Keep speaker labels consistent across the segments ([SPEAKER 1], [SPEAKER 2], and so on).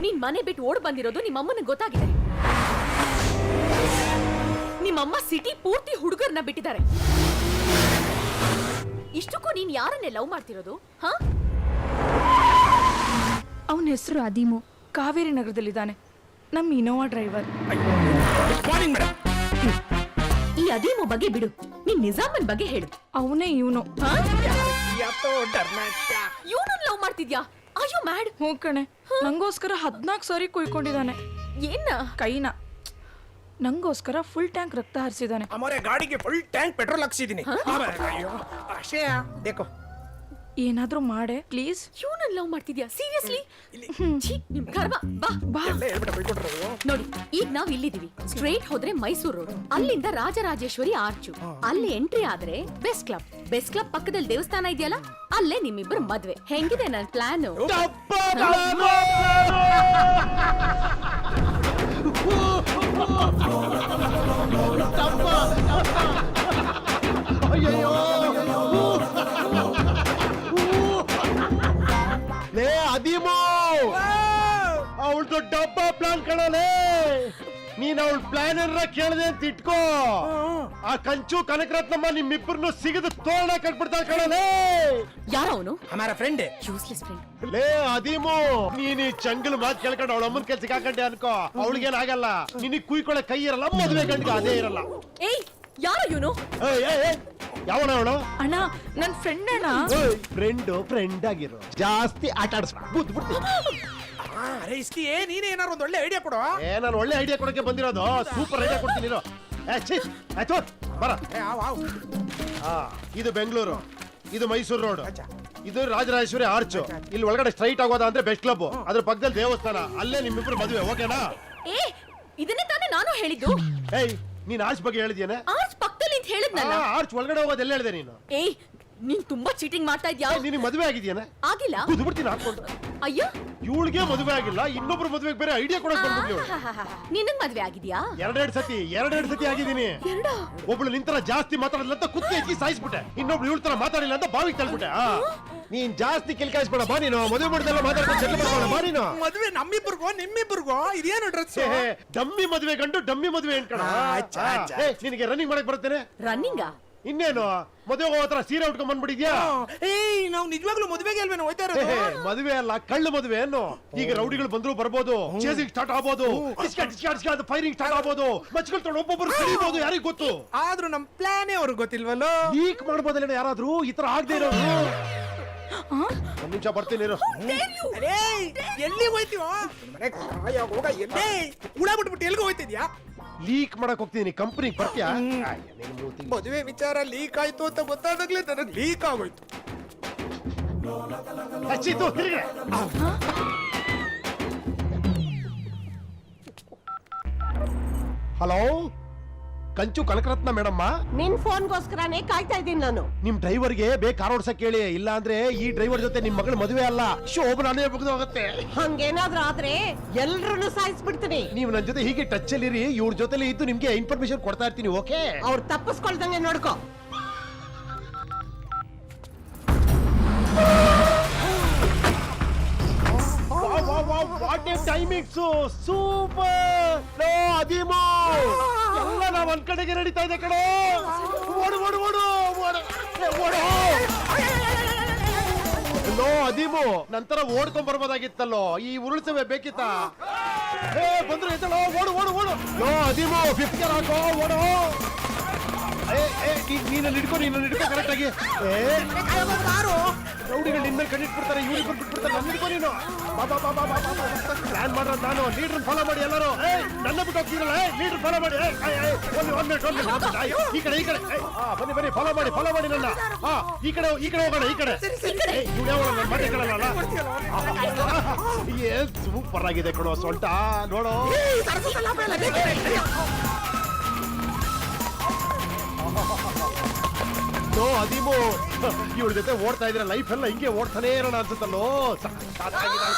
[SPEAKER 1] ನೀನ್ ಮನೆ ಬಿಟ್ಟು ಓಡ್ ಬಂದಿರೋದು ನಿಮ್ಮಮ್ಮನ ಗೊತ್ತಾಗಿದೆ. ನಿಮ್ಮಮ್ಮ ಸಿಟಿ ಪೂರ್ತಿ ಹುಡುಗರನ್ನ ಬಿಟ್ಟಿದ್ದಾರೆ. ಇಷ್ಟಕ್ಕೂ ನೀನ್ ಯಾರನ್ನೇ ಲವ್ ಮಾಡ್ತಿರೋದು ಹಾ?
[SPEAKER 2] ಅವನ ಹೆಸರು ಅದೀಮು ಕಾವೇರಿ ನಗರದಲ್ಲಿದ್ದಾನೆ. ನಮ್ಮ ಇನೋವಾ ಡ್ರೈವರ್.
[SPEAKER 1] ಈ ಅದೀಮು ಬಗ್ಗೆ ಬಿಡು. ನೀನ್ ನಿಜಾಮನ್ ಬಗ್ಗೆ ಹೇಳು.
[SPEAKER 2] ಅವನೇ ಇವನು.
[SPEAKER 1] ಇವನನ್ನ ಲವ್ ಮಾಡ್ತಿದ್ಯಾ? ಅಯ್ಯೋ ಮ್ಯಾಡ್.
[SPEAKER 2] ಹ್ಞೂ ಕಣೆ. ನಂಗೋಸ್ಕರ ಹದಿನಾಲ್ಕು ಸಾರಿ ಕುಯ್ಕೊಂಡಿದ್ದಾನೆ.
[SPEAKER 1] ಏನ?
[SPEAKER 2] ಕೈನ. ನಂಗೋಸ್ಕರ ಫುಲ್ ಟ್ಯಾಂಕ್ ರಕ್ತ ಹರಿಸಿದ್ದಾನೆ.
[SPEAKER 3] ಹಮಾರೆ ಗಾಡಿಗೆ ಫುಲ್ ಟ್ಯಾಂಕ್ ಪೆಟ್ರೋಲ್ ಹಾಕ್ಸಿದೀನಿ. ಅಯ್ಯೋ. ಅಕ್ಷಯ ದೇಕೋ
[SPEAKER 2] ಏನಾದ್ರೂ ಮಾಡೆ ಪ್ಲೀಸ್
[SPEAKER 1] ಇವನನ್ನ ಲವ್ ಮಾಡ್ತಿದ್ಯಾ? ಸೀರಿಯಸ್ಲಿ ನಿಮ್ ಕರ್ಮ ಬಾ.
[SPEAKER 2] ಬಾ.
[SPEAKER 3] ಎಲ್ಲ ಹೇಳ್ಬಿಟ್ಟು
[SPEAKER 1] ನೋಡಿ ಈಗ ನಾವ್ ಇಲ್ಲಿದೀವಿ ಸ್ಟ್ರೇಟ್ ಹೋದ್ರೆ ಮೈಸೂರು ರೋಡ್ ಅಲ್ಲಿಂದ ರಾಜರಾಜೇಶ್ವರಿ ಆರ್ಚು ಅಲ್ಲಿ ಎಂಟ್ರಿ ಆದ್ರೆ ಬೆಸ್ಟ್ ಕ್ಲಬ್ ಬೆಸ್ಟ್ ಕ್ಲಬ್ ಪಕ್ಕದಲ್ಲಿ ದೇವಸ್ಥಾನ ಇದೆಯಲ್ಲ ಅಲ್ಲೇ ನಿಮ್ಮಿಬ್ಬರು ಮದ್ವೆ. ಹೆಂಗಿದೆ ನನ್ ಪ್ಲಾನ್
[SPEAKER 4] ಪ್ಲಾನ್ ಕಣಲೆ. ನೀನ್ ಅವಳ ಪ್ಲಾನ್ ಏನಾರ ಕೇಳದೆ ಅಂತ ಇಟ್ಕೋ. ಆ ಕಂಚು ಕನಕರತ್ನಮ್ಮ ನಿಮ್ಮಿಬ್ಬರನ್ನು ಸಿಗದು ತೋರಣ ಕಟ್ಬಿಡ್ತಾಳೆ ಕಣಲೆ.
[SPEAKER 1] ಯಾರ ಅವನು
[SPEAKER 3] ಹಮಾರ ಫ್ರೆಂಡ್
[SPEAKER 1] ಯೂಸ್ಲೆಸ್ ಫ್ರೆಂಡ್
[SPEAKER 4] ಲೇ ಅದೀಮು ನೀನ್ ಈ ಚಂಗಲ್ ಮಾತ್ ಕೇಳ್ಕೊಂಡು ಅವಳ ಅಮ್ಮನ ಕೆಲ್ಸಕ್ಕೆ ಹಾಕಂಡೆ ಅನ್ಕೋ. ಅವಳಿಗೇನ್ ಆಗಲ್ಲ. ನಿನಗ್ ಕುಯ್ಕೊಳ್ಳೆ ಕೈ ಇರಲ್ಲ ಮದುವೆ ಗಂಡಿಗೆ ಅದೇ ಇರಲ್ಲ.
[SPEAKER 1] ಏಯ್ ಯಾರ ಇವನು?
[SPEAKER 4] ಏಯ್, ಏಯ್, ಏಯ್, ಯಾವನ ಅವಳು?
[SPEAKER 2] ಅಣ್ಣ ನನ್ ಫ್ರೆಂಡ್ ಅಣ್ಣ.
[SPEAKER 4] ಫ್ರೆಂಡ್ ಫ್ರೆಂಡ್ ಆಗಿರೋ. ಜಾಸ್ತಿ ಆಟ ಆಡಿಸ್ಬಿಡ್ತೀನಿ
[SPEAKER 3] ಅರೆ ಇಸ್ಕಿ ಏ ನೀನೇ ಏನಾರು ಒಂದು ಒಳ್ಳೆ ಐಡಿಯಾ ಕೊಡು
[SPEAKER 4] ಏ ನಾನು ಒಳ್ಳೆ ಐಡಿಯಾ ಕೊಡಕ್ಕೆ ಬಂದಿರೋದು. ಸೂಪರ್ ಐಡಿಯಾ ಕೊಡ್ತೀನಿ ನೀನು. ಏ, ಛೀ, ಆಯ್ತು ಬರ.
[SPEAKER 3] ಏ, ಆವ್, ಆವ್.
[SPEAKER 4] ಆ, ಇದು ಬೆಂಗಳೂರು. ಇದು ಮೈಸೂರು ರೋಡ್.
[SPEAKER 3] ಅಚ್ಚಾ.
[SPEAKER 4] ಇದು ರಾಜರಾಜೇಶ್ವರಿ ಆರ್ಚ್. ಇಲ್ಲಿ ಒಳಗಡೆ ಸ್ಟ್ರೈಟ್ ಆಗೋದ ಅಂದ್ರೆ ಬೆಸ್ಟ್ ಕ್ಲಬ್ ಅದ್ರ ಪಕ್ಕದಲ್ಲಿ ದೇವಸ್ಥಾನ. ಅಲ್ಲೇ ನಿಮ್ಮಿಬ್ರು ಮದುವೆ ಓಕೆನಾ?
[SPEAKER 1] ಏ ಇದನ್ನೇ ತಾನೇ ನಾನು ಹೇಳಿದ್ದು?
[SPEAKER 4] ಏಯ್ ನೀನ್ ಆರ್ಚ್ ಬಗ್ಗೆ ಹೇಳಿದ್ಯೇನೆ?
[SPEAKER 1] ಆರ್ಚ್ ಪಕ್ಕದಲ್ಲಿ ಅಂತ ಹೇಳಿದ್ನಲ್ಲ.
[SPEAKER 4] ಆರ್ಚ್ ಒಳಗಡೆ ಹೋಗೋದು ಎಲ್ಲ ಹೇಳಿದೆ ನೀನು?
[SPEAKER 1] ಏಯ್ ನೀನ್ ತುಂಬಾ ಚೀಟಿಂಗ್ ಮಾಡ್ತಾ ಇದ್ಯಾ?
[SPEAKER 4] ನೀನು ಮದುವೆ ಆಗಿದ್ಯೇನೆ?
[SPEAKER 1] ಆಗಿಲ್ಲ.
[SPEAKER 4] ಕುದ್ಬಿಡ್ತೀನಿ ಹಾಕೊಂಡು
[SPEAKER 1] ಅಯ್ಯೋ.
[SPEAKER 4] ಇವಳಿಗೆ ಮದುವೆ ಆಗಿಲ್ಲ ಇನ್ನೊಬ್ರು ಮದುವೆಗೆ ಬೇರೆ ಐಡಿಯಾ ಕೊಡಕ್ ಬಂದ್ಬಿಟ್ಲಿ. ಇವಳು
[SPEAKER 1] ಮದುವೆ ಆಗಿದ್ಯಾ?
[SPEAKER 4] ಎರಡೆರಡು ಸತಿ ಎರಡೆರಡು ಸತಿ ಆಗಿದ್ದೀನಿ.
[SPEAKER 1] ಎರಡ
[SPEAKER 4] ಒಬ್ಳು ನಿಂತರ ಜಾಸ್ತಿ ಮಾತಾಡಲ್ಲ ಅಂತ ಕುತ್ತಿ ಹೆಚ್ಚಿ ಸಾಯಿಸ್ಬಿಟ್ಟೆ. ಇನ್ನೊಬ್ಳು ಇವಳ ತರ ಮಾತಾಡಿಲ್ಲ ಅಂತ ಬಾವಿಗೆ ತಳ್ಬಿಟ್ಟೆ. ಆ. ನೀನ್ ಜಾಸ್ತಿ ಕಿಲ್ಕಾಯಿಸ್ಬೇಡ ಬಾ ನೀನು. ಮದುವೆ ಮಾಡಿದೆಲ್ಲ ಮಾತಾಡ್ಕೊಂಡು ಸೆಟ್ಲ್ ಮಾಡ್ಬೇಡ ಬಾ ನೀನು.
[SPEAKER 3] ಮದ್ವೆ ನಮ್ಮಿಬ್ರಿಗೋ ನಿಮ್ಮಿಬ್ರಿಗೋ? ಇದೇನು ಡ್ರೆಸ್
[SPEAKER 4] ಏ, ಡಮ್ಮಿ ಮದುವೆ ಗಂಡು ಡಮ್ಮಿ ಮದುವೆ ಹೆಣ್ಕಣ.
[SPEAKER 3] ಆ, ಅಚ್ಚ.
[SPEAKER 4] ನಿನಗೆ ರನ್ನಿಂಗ್ ಮಾಡಕ್ ಬರ್ತೇನೆ
[SPEAKER 1] ರನ್ನಿಂಗಾ
[SPEAKER 4] ಇನ್ನೇನು? ಮದುವೆ ಹೋಗೋ ಸೀರೆ ಉಟ್ಕೊಂಡ್ ಬಂದ್ಬಿಟ್ಟಿದ್ಯಾ?
[SPEAKER 3] ಏಯ್ ನಾವು ನಿಜವಾಗ್ಲೂ ಮದುವೆಗೆ ಅಲ್ವೇನು ಹೋಯ್ತಾ ಇರೋದು?
[SPEAKER 4] ಮದುವೆ ಅಲ್ಲ ಕಳ್ಳು ಮದುವೆ ಏನು? ಈಗ ರೌಡಿಗಳು ಬಂದ್ರು ಬರ್ಬೋದು ಚೇಸಿಂಗ್ ಸ್ಟಾರ್ಟ್ ಆಗ್ಬೋದು ಫೈರಿಂಗ್ ಸ್ಟಾರ್ಟ್ ಆಗ್ಬೋದು ಮಚ್ಚಗಳು ತೊಗೊಂಡು ಒಬ್ಬೊಬ್ರು ಕಡಿಬೋದು ಯಾರಿಗ್ ಗೊತ್ತು?
[SPEAKER 3] ಆದ್ರೂ ನಮ್ ಪ್ಲಾನೇ ಅವ್ರಿಗೆ ಗೊತ್ತಿಲ್ವಲ್ಲೋ?
[SPEAKER 4] ಲೀಕ್ ಮಾಡ್ಬೋದಲ್ಲ ಯಾರಾದ್ರೂ? ಈ ತರ ಆಗದೆ ಇರೋದು. ಒಂದ್ ನಿಮಿಷ ಬರ್ತೀನಿ ಇರು.
[SPEAKER 3] ಅರೇ ಎಲ್ಲಿ ಹೋಯ್ತೀವೋ ಮನೆ ಎಲ್ಲೇ? ಉಡ ಬಿಟ್ಬಿಟ್ಟು ಎಲ್ಗೂ ಹೋಯ್ತಿದ್ಯಾ?
[SPEAKER 4] ಲೀಕ್ ಮಾಡಕ್ ಹೋಗ್ತೀನಿ. ಕಂಪ್ನಿ ಬರ್ತೀಯಾ?
[SPEAKER 3] ಮದುವೆ ವಿಚಾರ ಲೀಕ್ ಆಯ್ತು ಅಂತ ಗೊತ್ತಾದಾಗ್ಲೇ ನನಗೆ ಲೀಕ್ ಆಗೋಯ್ತು.
[SPEAKER 4] ಹಲೋ ಕಂಚು ಕನಕರತ್ನ ಮೇಡಮ್ಮ.
[SPEAKER 5] ನಿನ್ ಫೋನ್ಗೋಸ್ಕರನೇ ಕಾಯ್ತಾ ಇದ್ದೀನಿ ನಾನು.
[SPEAKER 4] ನಿಮ್ ಡ್ರೈವರ್ಗೆ ಬೇಗ ಕಾರ್ ಓಡ್ಸಕ್ ಹೇಳಿ ಇಲ್ಲ ಅಂದ್ರೆ ಈ ಡ್ರೈವರ್ ಜೊತೆ ನಿಮ್ ಮಗಳ ಮದುವೆ ಅಲ್ಲ. ಶೋಭ ನಾನೇ ಬಗ್ದು ಹೋಗುತ್ತೆ
[SPEAKER 5] ಹಂಗೇನಾದ್ರೂ ಆದ್ರೆ ಎಲ್ರನ್ನೂ ಸಾಯಿಸ್ಬಿಡ್ತೀನಿ.
[SPEAKER 4] ನೀವು ನನ್ ಜೊತೆ ಹೀಗೆ ಟಚ್ ಅಲ್ಲಿ ಇವ್ರ ಜೊತೆಲಿ ಇದ್ದು ನಿಮ್ಗೆ ಇನ್ಫಾರ್ಮೇಶನ್ ಕೊಡ್ತಾ ಇರ್ತೀನಿ ಓಕೆ
[SPEAKER 5] ಅವ್ರು ತಪ್ಪಿಸ್ಕೊಳ್ದಂಗೆ ನೋಡ್ಕೋ.
[SPEAKER 4] ವಾಟ್ ಎ ಟೈಮಿಂಗ್ಸ್ ಸೂಪರ್ ಅದೀಮೋ ಎಲ್ಲ ನಾವ್ ಒಂದ್ ಕಡೆಗೆ ನಡೀತಾ ಇದೆ ಕಡೆ ಓಡು ಓಡು ಓಡು ಓಡು ನೋ ಅದೀಮು ನಂತರ ಓಡ್ಕೊಂಡ್ ಬರ್ಬೋದಾಗಿತ್ತಲ್ಲೋ ಈ ಉರುಳಿಸವೆ ಬೇಕಿತ್ತ ಏ ಬಂದ್ರು ಎದ್ದಳೋ ಓಡು ಓಡು ಓಡು ನೋ ಅದೀಮು ಫಿಫ್ತ್ ಗೇರ್ ಹಾಕೋ ಓಡು ಏ ಏ ನೀನಲ್ಲಿ ಹಿಡ್ಕೊ ನೀನಲ್ಲಿ ಹಿಡ್ಕೊ ಕರೆಕ್ಟ್ ಆಗಿ ಏ ರೌಡಿಗಳು ನಿನ್ನ ಕಣ್ಣಿಟ್ಬಿಡ್ತಾರೆ ಇವ್ರಿಬ್ರು ಬಿಟ್ಬಿಡ್ತಾರೆ ನನ್ನ ಹಿಡ್ಕೊ ನೀನು. ಬಾ ಬಾ ಬಾ ಬಾ ಬಾ ಬಾ ಪ್ಲಾನ್ ಮಾಡೋದು ನಾನು ಲೀಡರ್ ಫಾಲೋ ಮಾಡಿ ಎಲ್ಲರೂ. ನನ್ನ ಬಿಟ್ಟು ಹೋಗ್ತೀರಲ್ಲ ಲೀಡರ್ ಫಾಲೋ ಮಾಡಿ ಒಂದು ಒಂದು ಮಿನಿಟ್ ಒಂದು ಮಿನಿಟ್ ಈ ಕಡೆ ಈ ಕಡೆ ಆ, ಬನ್ನಿ ಬನ್ನಿ ಫಾಲೋ ಮಾಡಿ ಫಾಲೋ ಮಾಡಿ ನನ್ನ. ಹಾ ಈ ಕಡೆ ಈ ಕಡೆ ಹೋಗೋಣ ಈ ಕಡೆ. ಏ, ಇವ್ನು ಯಾವನೋ ನನ್ನ ಮನೆ ಏನ್ ಸೂಪರ್ ಆಗಿದೆ ಕೊಡೋ ಸೊಂಟ. ನೋಡು. ನೋ ಅದೀಮು ಇವ್ರ ಜೊತೆ ಓಡ್ತಾ ಇದ್ರೆ ಲೈಫ್ ಎಲ್ಲ ಹಿಂಗೆ ಓಡ್ತಾನೆ ಇರೋಣ ಅನ್ಸುತ್ತಲ್ಲೋ? ಸಖತ್ತಾಗಿದೆ.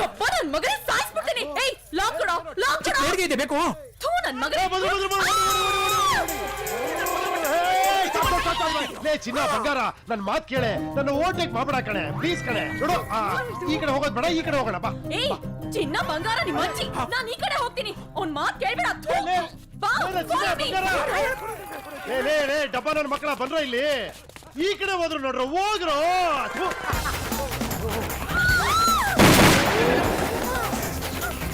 [SPEAKER 1] ಯಪ್ಪ, ನನ್ ಮಗನೇ ಸಾಯಿಸ್ಬಿಡ್ತೀನಿ. ಏಯ್ ಲಾಕ್ ಕೊಡೋ ಲಾಕ್ ಕೊಡೋ.
[SPEAKER 3] ಇದೆ ಬೇಕು?
[SPEAKER 1] ಥೂ ನನ್ ಮಗನೇ.
[SPEAKER 4] ಲೇ ಚಿನ್ನ ಬಂಗಾರ ನನ್ ಮಾತ್ ಕೇಳೆ. ನನ್ನ ಓಟ್ಲಿಕ್ ಮಾಡ್ಬೇಡ ಕಣೆ. ಪ್ಲೀಸ್ ಕಣೆ. ನೋಡು ಆ, ಈ ಕಡೆ ಹೋಗೋದ್ ಬೇಡ ಈ ಕಡೆ ಹೋಗೋಣ ಬಾ.
[SPEAKER 1] ಏಯ್ ಚಿನ್ನ ಬಂಗಾರ ನಿಮ್ಮ ಅಜ್ಜಿ. ನಾನ್ ಈ ಕಡೆ ಹೋಗ್ತೀನಿ. ಅವ್ನ್ ಮಾತ್ ಕೇಳ್ಬೇಡ. ಥು. ಬಾ, follow me.
[SPEAKER 4] ಲೇ ಲೇ ಲೇ, ಡಬ್ಬ ನನ್ನ ಮಕ್ಕಳ ಬಂದ್ರ ಇಲ್ಲಿ? ಈ ಕಡೆ ಹೋದ್ರು ನೋಡ್ರ ಹೋಗ್ರು ಥು.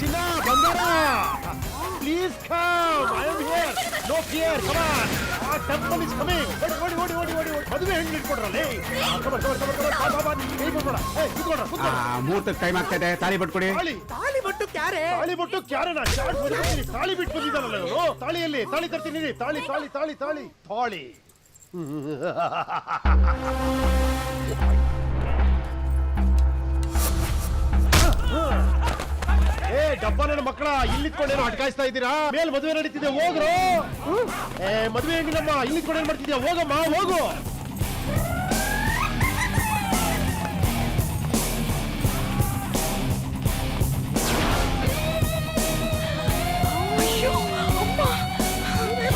[SPEAKER 4] ಚಿನ್ನ ಬಂಗಾರ please come I am here No fear come on a temple is coming ಓಡಿ ಓಡಿ ಓಡಿ ಓಡಿ ಓಡಿ ಮದುವೆ ಹೆಣ್ಣು ಇಟ್ಕೊಡ್ರಲ್ಲಿ ಕಮರ್ ಕಮರ್ ಕಮರ್ ಕಮರ್ ಬಾ ಬಾ ಬಾ ನೀ ಕೈ ಬಿಡ್ಬೇಡ ಏ ಕೂತ್ಕೊಡ್ರ
[SPEAKER 6] ಆ
[SPEAKER 4] ಕೂತ್ಕೊಡ್ರ
[SPEAKER 6] ಮುಹೂರ್ತಕ್ಕೆ ಟೈಮ್ ಆಗ್ತಾ ಇದೆ ತಾಳಿ ಬಿಟ್ಕೊಡಿ
[SPEAKER 4] ತಾಳಿ
[SPEAKER 3] ತಾಲಿ ಬಟ್ಟು ಕ್ಯಾರೆ
[SPEAKER 4] ತಾಳಿ ಬಿಟ್ಟು ಕ್ಯಾರನ ಶಾರ್ಟ್ ಬಂದಿದ್ದೀನಿ ತಾಳಿ ಬಿಟ್ಟು ಬಂದಿದ್ದಾನಲ್ಲ ಇವನು ತಾಳಿಯಲ್ಲಿ ತಾಳಿ ತರ್ತೀನಿ ಇರಿ. ತಾಳಿ ತಾಳಿ ತಾಳಿ ತಾಳಿ ತಾಳಿ ಏ ಡಬ್ಬ ನನ್ನ ಮಕ್ಕಳ ಇಲ್ಲಿತ್ಕೊಂಡೇನೋ ಅಟ್ಕಾಯಿಸ್ತಾ ಇದ್ದೀರಾ? ಮೇಲ್ ಮದುವೆ ನಡೀತಿದೆ, ಹೋಗ್ರು? ಏ, ಮದುವೆ ಹೆಂಗಿನಮ್ಮ ಇಲ್ಲಿತ್ಕೊಂಡೇನ್ ಮಾಡ್ತಿದ್ಯಾ? ಹೋಗಮ್ಮ, ಹೋಗು!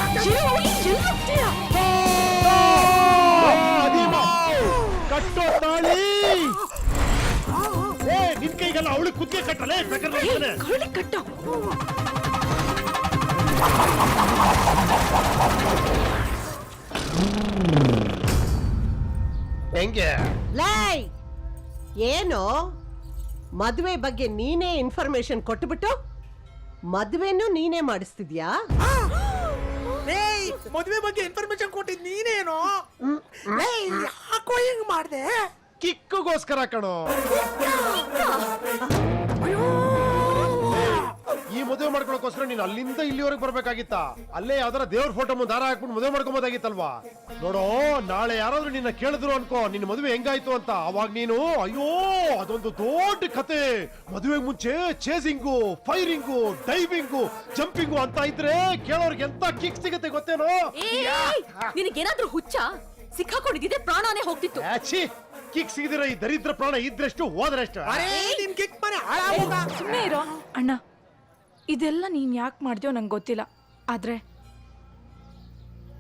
[SPEAKER 4] ಅದೇಮ ಅವಳು ಕುತ್ತಿಗೆ ಕಟ್ಟಲೇ ಬೇಕಾದ್ರೆ
[SPEAKER 2] ಕರುಳಿ ಕಟ್ಟು.
[SPEAKER 4] ಹೆಂಗೆ?
[SPEAKER 5] ಲೈ ಏನು? ಮದುವೆ ಬಗ್ಗೆ ನೀನೇ ಇನ್ಫಾರ್ಮೇಶನ್ ಕೊಟ್ಟುಬಿಟ್ಟು ಮದುವೆನೂ ನೀನೇ ಮಾಡಿಸ್ತಿದ್ಯಾ?
[SPEAKER 3] ಮದುವೆ ಮದ್ವೆ ಬಗ್ಗೆ ಇನ್ಫಾರ್ಮೇಶನ್ ಕೊಟ್ಟಿದ್ ನೀನೇನು? ಯಾಕೋ ಹಿಂಗ್ ಮಾಡ್ದೆ?
[SPEAKER 4] ಕಿಕ್ಕುಗೋಸ್ಕರ ಕಣೋ. ಈ ಮದುವೆ ಮಾಡ್ಕೊಳಕೋಸ್ಕರ ನೀನು ಅಲ್ಲಿಂದ ಇಲ್ಲಿವರೆಗೆ ಬರ್ಬೇಕಾಗಿತ್ತ? ಅಲ್ಲೇ ಯಾವ್ದಾರ ದೇವ್ರ ಫೋಟೋ ಮುಂದೆ ದಾರ ಹಾಕ್ಬಿಟ್ಟು ಮದುವೆ ಮಾಡ್ಕೊಬೋದಾಗಿತ್ತಲ್ವಾ? ನೋಡೋ ನಾಳೆ ಯಾರಾದ್ರೂ ನಿನ್ನ ಕೇಳಿದ್ರು ಅನ್ಕೋ ನಿನ್ನ ಮದುವೆ ಹೆಂಗಾಯ್ತು ಅಂತ. ಅವಾಗ ನೀನು ಅಯ್ಯೋ ಅದೊಂದು ದೊಡ್ಡ ಕತೆ. ಮದುವೆ ಮುಂಚೆ ಚೇಸಿಂಗು ಫೈರಿಂಗು ಡೈವಿಂಗು ಜಂಪಿಂಗು ಅಂತ ಇದ್ರೆ ಕೇಳೋರ್ಗೆ ಎಂತ ಕಿಕ್ ಸಿಗುತ್ತೆ ಗೊತ್ತೇನೋ?
[SPEAKER 1] ನಿನಗೇನಾದ್ರೂ ಹುಚ್ಚ? ಸಿಕ್ಕಾಕೊಂಡಿದ್ದೆ ಪ್ರಾಣಾನೇ ಹೋಗ್ತಿತ್ತು.
[SPEAKER 4] ಕಿಕ್ ಸಿಗದಿರೋ ಈ ದರಿದ್ರ ಪ್ರಾಣ ಇದ್ರಷ್ಟು ಹೋದ್ರಷ್ಟು.
[SPEAKER 3] ಅರೇ ನಿನ್ ಕಿಕ್ ಮನೆ ಹಾಳಾಗೋಗ
[SPEAKER 2] ಸುಮ್ಮನೆ ಇರೋ. ಅಣ್ಣ ಇದೆಲ್ಲ ನೀನ್ ಯಾಕೆ ಮಾಡ್ದ್ಯೋ ನಂಗೆ ಗೊತ್ತಿಲ್ಲ. ಆದ್ರೆ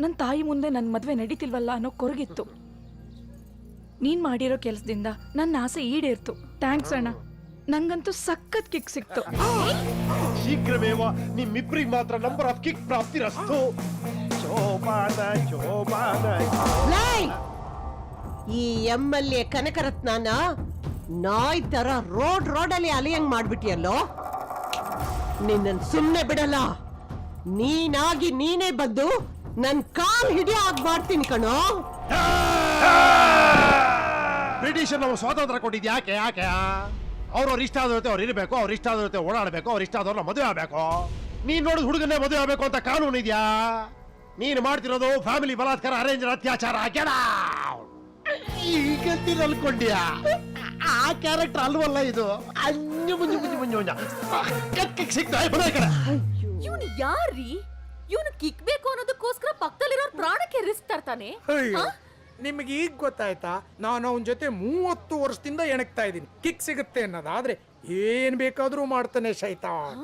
[SPEAKER 2] ನನ್ನ ತಾಯಿ ಮುಂದೆ ನನ್ನ ಮದ್ವೆ ನಡೀತಿಲ್ವಲ್ಲ ಅನ್ನೋ ಕೊರಗಿತ್ತು. ನೀನ್ ಮಾಡಿರೋ ಕೆಲಸದಿಂದ ನನ್ನ ಆಸೆ ಈಡೇರ್ತು. ಥ್ಯಾಂಕ್ಸ್ ಅಣ್ಣ. ನಂಗಂತೂ ಸಖತ್ ಕಿಕ್ ಸಿಕ್ತು.
[SPEAKER 4] ಶೀಘ್ರಮೇವ ನಿಮ್ಮಿಬ್ರಿಗೆ ಮಾತ್ರ ನಂಬರ್ ಆಫ್ ಕಿಕ್ ಪ್ರಾಪ್ತಿರಸ್ತು. ಶೋಭಾನ ಶೋಭಾನ
[SPEAKER 5] ಲೈ! ಈ ಎಂ ಎಲ್ ಎ ಕನಕರತ್ನನ ನಾಯ್ ತರ ರೋಡ್ ರೋಡಲ್ಲಿ ಅಲಿಯಂಗ್ ಮಾಡ್ಬಿಟ್ಟಿಯಲ್ಲೋ ನಿನ್ನ ಸುಮ್ಮನೆ ಬಿಡಲ್ಲ. ನೀನಾಗಿ ನೀನೇ ಬಂದು ನನ್ ಕಾಲ್ ಹಿಡಿಯ ಆಗ್ ಮಾಡ್ತೀನಿ ಕಣೋ.
[SPEAKER 4] ಬ್ರಿಟಿಷರ್ ನಾವು ಸ್ವಾತಂತ್ರ್ಯ ಕೊಟ್ಟಿದ್ ಯಾಕೆ ಯಾಕೆ? ಅವ್ರವ್ರ ಇಷ್ಟ ಆದ್ರೆ ಅವ್ರು ಇರಬೇಕು, ಅವ್ರ ಇಷ್ಟ ಆದ್ರೆ ಓಡಾಡಬೇಕು, ಅವ್ರ ಇಷ್ಟ ಆದವ್ರನ್ನ ಮದುವೆ ಆಗ್ಬೇಕು. ನೀನ್ ನೋಡಿದ ಹುಡುಗನೇ ಮದುವೆ ಆಗ್ಬೇಕು ಅಂತ ಕಾನೂನು ಇದೆಯಾ ನೀನು ಮಾಡ್ತಿರೋದು ಫ್ಯಾಮಿಲಿ ಬಲಾತ್ಕಾರ ಅರೇಂಜ್ ಅತ್ಯಾಚಾರ. ಈಗ ಅನ್ಕೊಂಡ್ಯಾ ಆ ಕ್ಯಾರೆಕ್ಟರ್ ಅಲ್ವಲ್ಲ ಇದು? ಅಂಜು ಮುಂಜು ಮುಂಜು ಮುಂಜು ಮುಂಜ ಕಿಕ್ ಸಿಗ್ತಾ ಬರ ಕಡೆ.
[SPEAKER 1] ಇವನು ಯಾರಿ ಇವನು ಕಿಕ್ ಬೇಕು ಅನ್ನೋದಕ್ಕೋಸ್ಕರ ಪಕ್ಕದಲ್ಲಿರೋ ಪ್ರಾಣಕ್ಕೆ ರಿಸ್ಕ್ ತರ್ತಾನೆ.
[SPEAKER 3] ಅಯ್ಯೋ. ನಿಮ್ಗೆ ಈಗ ಗೊತ್ತಾಯ್ತಾ? ನಾನು ಅವನ ಜೊತೆ ಮೂವತ್ತು ವರ್ಷದಿಂದ ಎಣಕ್ತಾ ಇದ್ದೀನಿ. ಕಿಕ್ ಸಿಗುತ್ತೆ ಅನ್ನೋದಾದ್ರೆ ಏನ್ ಬೇಕಾದ್ರೂ ಮಾಡ್ತಾನೆ ಶೈತಾನ್.